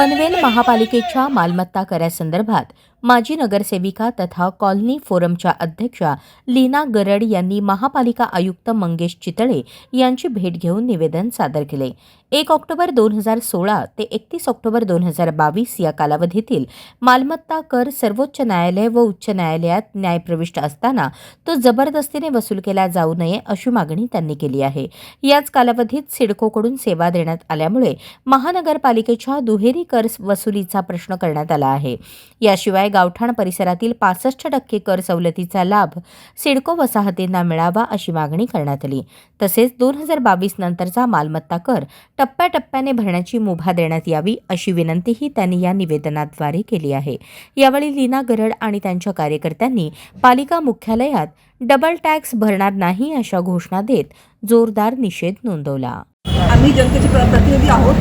पनवेल महापालिकेच्या मालमत्ता करासंदर्भात माजी नगरसेविका तथा कॉलनी फोरमच्या अध्यक्षा लीना गरड यांनी महापालिका आयुक्त मंगेश चितळे यांची भेट घेऊन निवेदन सादर केले. एक ऑक्टोबर दोन हजार सोळा ते एकतीस ऑक्टोबर दोन हजार बावीस या कालावधीतील मालमत्ता कर सर्वोच्च न्यायालय व उच्च न्यायालयात न्यायप्रविष्ट असताना तो जबरदस्तीने वसूल केला जाऊ नये अशी मागणी त्यांनी केली आहे. याच कालावधीत सिडकोकडून सेवा देण्यात आल्यामुळे महानगरपालिकेच्या दुहेरी कर वसुलीचा प्रश्न करण्यात आला आहे. याशिवाय गावठाण परिसरातील पासष्ट टक्के कर सवलतीचा लाभ सिडको वसाहतींना मिळावा अशी मागणी करण्यात आली. तसेच दोन हजार बावीस नंतरचा मालमत्ता कर टप्प्याटप्प्याने भरण्याची मुभा देण्यात यावी अशी विनंतीही त्यांनी या निवेदनाद्वारे केली आहे. यावेळी लीना गरड आणि त्यांच्या कार्यकर्त्यांनी पालिका मुख्यालयात डबल टॅक्स भरणार नाही अशा घोषणा देत जोरदार निषेध नोंदवला. आम्ही जनतेचे प्रतिनिधी आहोत.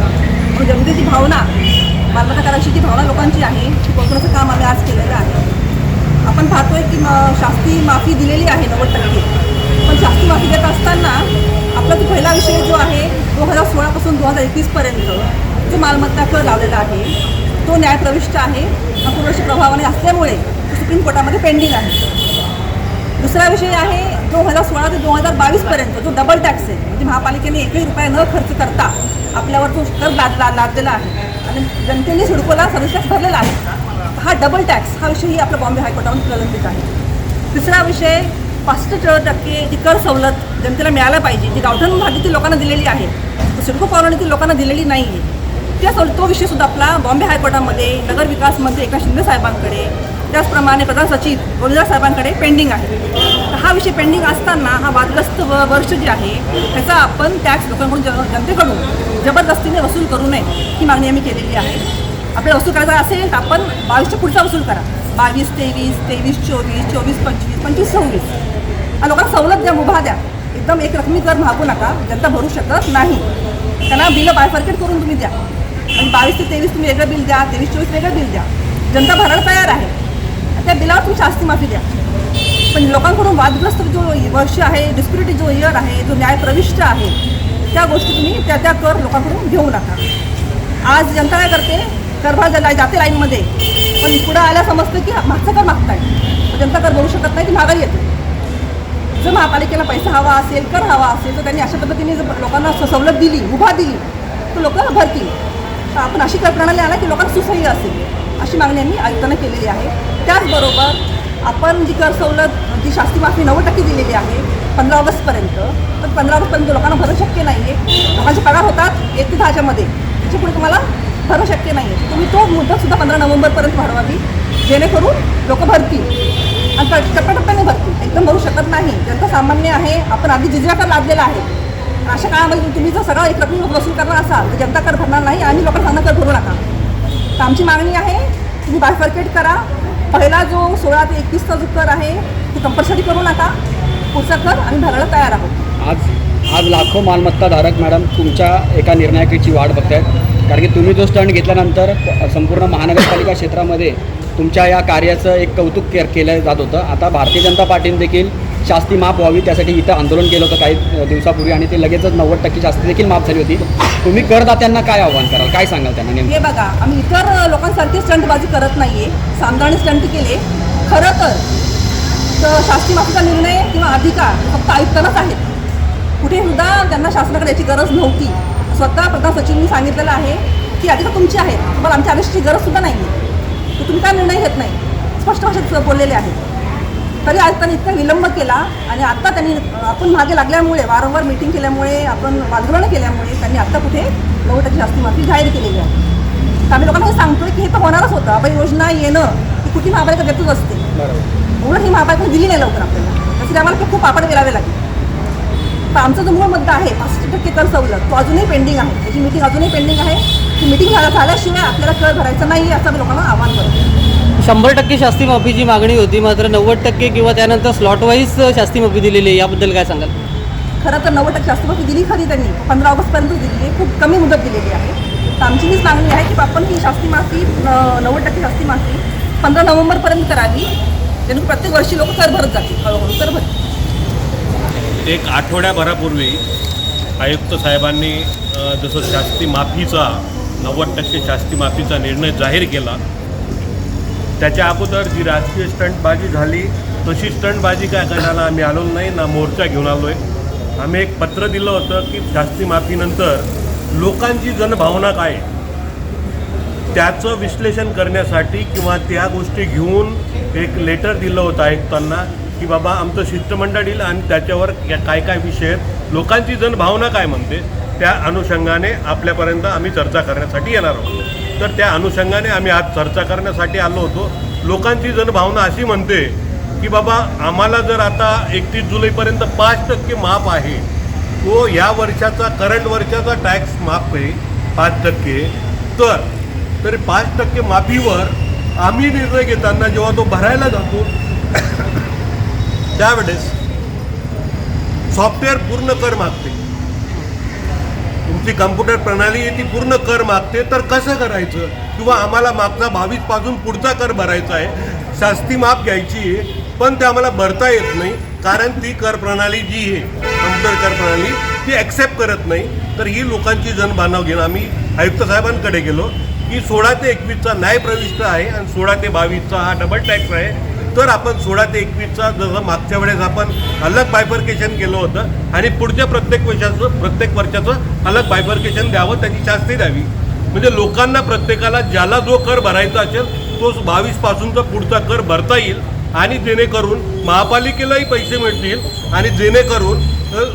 जनतेची भावना मालमत्ताकारांची जी भावना लोकांची आहे ती पोचवण्याचं काम आम्ही आज केलेलं आहे. आपण पाहतोय की म- शास्ती माफी दिलेली आहे नव्वद टक्के. पण शास्ती माफी देत असताना आपला जो पहिला विषय जो आहे दोन हजार सोळापासून दोन हजार एकवीसपर्यंत जो मालमत्ता कर लावलेला आहे तो न्यायप्रविष्ट आहे. हा पूर्वशी प्रभावाने असल्यामुळे सुप्रीम कोर्टामध्ये पेंडिंग आहे. दुसरा विषय आहे दोन हजार सोळा ते दोन हजार बावीसपर्यंत जो डबल टॅक्स आहे म्हणजे महापालिकेने एकही रुपया न खर्च करता आपल्यावर तो कर लाद लादलेला आहे. आणि जनतेने सिडकोला सर्व्हिस टॅक्स भरलेला आहे. हा डबल टॅक्स हा विषयही आपल्या बॉम्बे हायकोर्टामध्ये प्रलंबित आहे. तिसरा विषय पासष्ट टक्के जी कर सवलत जनतेला मिळायला पाहिजे जी गावठण भागातील लोकांना दिलेली आहे. सिडको कॉलनीतील लोकांना दिलेली नाही आहे त्या सवल तो विषयसुद्धा आपला बॉम्बे हायकोर्टामध्ये नगर विकास मंत्री एकनाथ शिंदे साहेबांकडे त्याचप्रमाणे प्रधान सचिव गोविंदराव साहेबांकडे पेंडिंग आहे. तर हा विषय पेंडिंग असताना हा वादग्रस्त व वर्ष जे आहे त्याचा आपण टॅक्स लोकांकडून जनतेकडून जबरदस्तीने वसूल करू नये ही मागणी आम्ही केलेली आहे. आपल्याला वसूल करायचा असेल तर आपण बावीसच्या पुढचा वसूल करा. बावीस तेवीस तेवीस चोवीस चोवीस पंचवीस पंचवीस सव्वीस. आणि लोकांना सवलत द्या मुभा द्या. एकदम एक रकमी कर मागू नका. जनता भरू शकत नाही. त्यांना बिलं बायफर्केट करून तुम्ही द्या. आणि बावीस ते तेवीस तुम्ही वेगळं बिल द्या तेवीस चोवीस वेगळं बिल द्या. जनता भरायला तयार आहे. त्या बिलावर तुम्ही शास्ती माफी द्या. पण लोकांकडून वादग्रस्त जो वर्ष आहे डिस्प्युटी जो इयर आहे जो न्याय प्रविष्ट आहे त्या गोष्टी तुम्ही त्या त्या कर लोकांकडून घेऊ नका. आज जनता काय करते करभा जला जाते लाईनमध्ये पण पुढं आल्या समजतं की मागचा कर मागताय? जनता कर भरू शकत नाही ती माघारी येते. जर महापालिकेला पैसा हवा असेल कर हवा असेल तर त्यांनी अशा पद्धतीने जर लोकांना सवलत दिली उभा दिली तर लोक भरतील. तर आपण अशी कर प्रणाली आला की लोकांना सुसह्य असेल. अशी मागणी आम्ही आयुक्तांना केलेली आहे. त्याचबरोबर आपण जी कर सवलत जी शास्ती माफी नव्वद टक्के दिलेली आहे पंधरा ऑगस्टपर्यंत तर पंधरा ऑगस्टपर्यंत लोकांना भरणं शक्य नाही आहे लोकांचे पगार होतात एक ते दहाच्यामध्ये त्याच्या पुढे तुम्हाला भरणं शक्य नाही आहे तुम्ही तो मुदतसुद्धा पंधरा नोव्हेंबरपर्यंत वाढवावी जेणेकरून लोक भरतील. आणि टप्प्याटप्प्याने भरतील. एकदम भरू शकत नाही. जनता सामान्य आहे. आपण आधी जिजरा कर लादलेला आहे. अशा काळामध्ये तुम्ही जर सगळं एक रकमी वसूल करणार असाल तर जनता कर भरणार नाही आणि लोकांना कर भरू नका. तर आमची मागणी आहे तुम्ही बायफर्केट करा. पहिला जो सोळा ते एकवीसचा जो कर आहे तो कंपल्सरी करू नका. पुढचा कर आम्ही भरायला तयार आहोत. आज आज लाखो मालमत्ताधारक मॅडम तुमच्या एका निर्णायकाची वाट बघतायत. कारण की तुम्ही जो स्टंट घेतल्यानंतर संपूर्ण महानगरपालिका क्षेत्रामध्ये तुमच्या या कार्याचं एक कौतुक के केलं जात होतं. आता भारतीय जनता पार्टीने देखील शास्ती माफ व्हावी त्यासाठी इथं आंदोलन केलं होतं काही दिवसापूर्वी आणि ते लगेचच नव्वद टक्के शास्ती देखील माफ झाली होती. तुम्ही करदात्यांना काय आव्हान कराल? काय सांगाल त्यांना नेमकं? हे बघा आम्ही इतर लोकांसारखी स्टंटबाजी करत नाही आहे सामदाने स्टंट केले. खरं तर शास्ती माफीचा निर्णय किंवा अधिकार फक्त आयुक्तांनाच आहेत. कुठे सुद्धा त्यांना शासनाकडे याची गरज नव्हती. स्वतः प्रधान सचिवांनी सांगितलेलं आहे की अधिकार तुमचे आहेत तुम्हाला आमच्या आदेशाची गरज सुद्धा नाही आहे तुम्ही काय निर्णय घेत नाही? स्पष्ट भाषेत बोललेले आहेत. तरी आयुक्तांनी इतका विलंब केला आणि आत्ता त्यांनी आपण मागे लागल्यामुळे वारंवार मिटिंग केल्यामुळे आपण आंदोलनं केल्यामुळे त्यांनी आत्ता कुठे टक्के शास्त्री माफी जाहीर केलेली आहे. तर आम्ही लोकांना हे सांगतोय की हे तर होणारच होतं. आपण योजना येणं ही कुठली महापालिका देतच असते. म्हणून ही महापालिका दिली नाही लवकर आपल्याला. त्यासाठी आम्हाला खूप पापड वेलावे लागेल. तर आमचा जो मूळ मुद्दा आहे पासष्ट टक्के कर सवलत तो अजूनही पेंडिंग आहे. त्याची मिटिंग अजूनही पेंडिंग आहे. ती मिटिंग झाल्या झाल्याशिवाय आपल्याला कर भरायचा नाही असं आम्ही लोकांना आवाहन करतो शंभर टक्के शास्ती माफीची मागणी होती मात्र नव्वद टक्के किंवा त्यानंतर स्लॉट वाईज शास्ती माफी दिलेली आहे याबद्दल काय सांगाल? खरं तर नव्वद टक्के शास्त्री माफी दिली खरी त्यांनी. पंधरा ऑगस्टपर्यंत दिली आहे खूप कमी मुदत दिलेली आहे. तर आमची हीच मागणी आहे की आपण ही शास्त्री माफी नव्वद टक्के शास्त्री माफी पंधरा नोव्हेंबरपर्यंत करावी जेणेकरून प्रत्येक वर्षी लोक कर भरत जातील हळूहळू कर भरतील. एक आठवड्याभरापूर्वी आयुक्त साहेबांनी जसं शास्ती माफीचा नव्वद टक्के शास्ती माफीचा निर्णय जाहीर केला त्याच्या अगोदर जी राजकीय स्टंटबाजी झाली तशी स्टंटबाजी काय करायला आम्ही आलो नाही ना मोर्चा घेऊन आलो आहे आम्ही एक पत्र दिलं होतं की शास्ती माफीनंतर लोकांची जनभावना काय त्याचं विश्लेषण करण्यासाठी किंवा त्या गोष्टी घेऊन एक लेटर दिलं होतं आयुक्तांना की बाबा आमचं शिष्टमंडळ येईल आणि त्याच्यावर काय काय विषय आहेत लोकांची जनभावना काय म्हणते त्या अनुषंगाने आपल्यापर्यंत आम्ही चर्चा करण्यासाठी येणार आहोत. तर त्या अनुषंगाने आम्ही आज चर्चा करण्यासाठी आलो होतो. लोकांची जनभावना अशी म्हणते की बाबा आम्हाला जर आता एकतीस जुलैपर्यंत पाच टक्के माफ आहे तो या वर्षाचा करंट वर्षाचा टॅक्स माफ आहे पाच टक्के. तर तरी पाच टक्के माफीवर आम्ही निर्णय घेताना जेव्हा तो भरायला जातो त्यावेळेस सॉफ्टवेअर पूर्ण कर मागते. तुमची कम्प्युटर प्रणाली आहे ती पूर्ण कर मागते तर कसं करायचं? किंवा आम्हाला मागचा बावीसपासून पुढचा कर भरायचा आहे शास्ती माफ घ्यायची आहे पण ते आम्हाला भरता येत नाही कारण ती कर प्रणाली जी आहे कम्प्युटर कर प्रणाली ती ॲक्सेप्ट करत नाही. तर ही लोकांची जनबांधव घेऊन आम्ही आयुक्त साहेबांकडे गेलो की सोळा ते एकवीसचा न्याय प्रविष्ट आहे आणि सोळा ते बावीसचा हा डबल टॅक्स आहे. तर आपण सोळा ते एकवीसचा जसं मागच्या वेळेस आपण अलग बायफर्केशन केलं होतं आणि पुढच्या प्रत्येक वर्षाचं प्रत्येक वर्षाचं अलग बायफर्केशन द्यावं त्याची शास्ती द्यावी. म्हणजे लोकांना प्रत्येकाला ज्याला जो कर भरायचा असेल तो बावीसपासूनचा पुढचा कर भरता येईल आणि जेणेकरून महापालिकेलाही पैसे मिळतील आणि जेणेकरून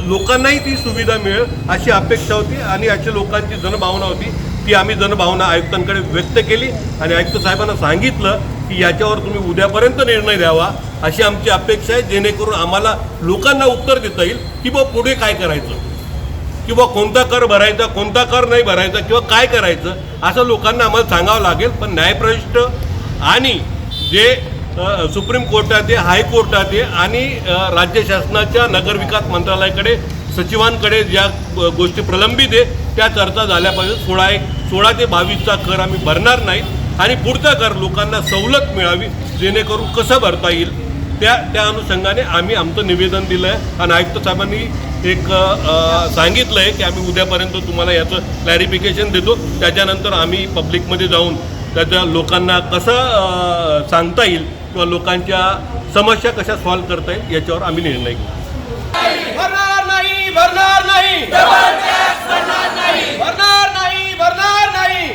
लोकांनाही ती सुविधा मिळेल अशी अपेक्षा होती आणि अशी लोकांची जनभावना होती ती आम्ही जनभावना आयुक्तांकडे व्यक्त केली आणि आयुक्त साहेबांना सांगितलं की याच्यावर तुम्ही उद्यापर्यंत निर्णय द्यावा अशी आमची अपेक्षा आहे जेणेकरून आम्हाला लोकांना उत्तर देता येईल की बा पुढे काय करायचं. किंवा कोणता कर भरायचा कोणता कर नाही भरायचा किंवा काय करायचं असं लोकांना आम्हाला सांगावं लागेल. पण न्यायप्रविष्ट आणि जे सुप्रीम कोर्टात आहे हायकोर्टात आहे आणि राज्य शासनाच्या नगरविकास मंत्रालयाकडे सचिवांकडे ज्या गोष्टी प्रलंबित आहे त्या चर्चा झाल्या पाहिजे सोळा एक सोळा ते बावीसचा कर आम्ही भरणार नाहीत आणि पुढचा कर लोकांना सवलत मिळावी जेणेकरून कसं भरता येईल त्या त्या अनुषंगाने आम्ही आमचं निवेदन दिलं आहे आणि आयुक्त साहेबांनी एक सांगितलं आहे की आम्ही उद्यापर्यंत तुम्हाला याचं क्लॅरिफिकेशन देतो. त्याच्यानंतर आम्ही पब्लिकमध्ये जाऊन त्याच्या लोकांना कसं सांगता येईल किंवा लोकांच्या समस्या कशा सॉल्व्ह करता येईल याच्यावर आम्ही निर्णय घेऊ. भरणार नाही भरणार नाही. भरणार नाही.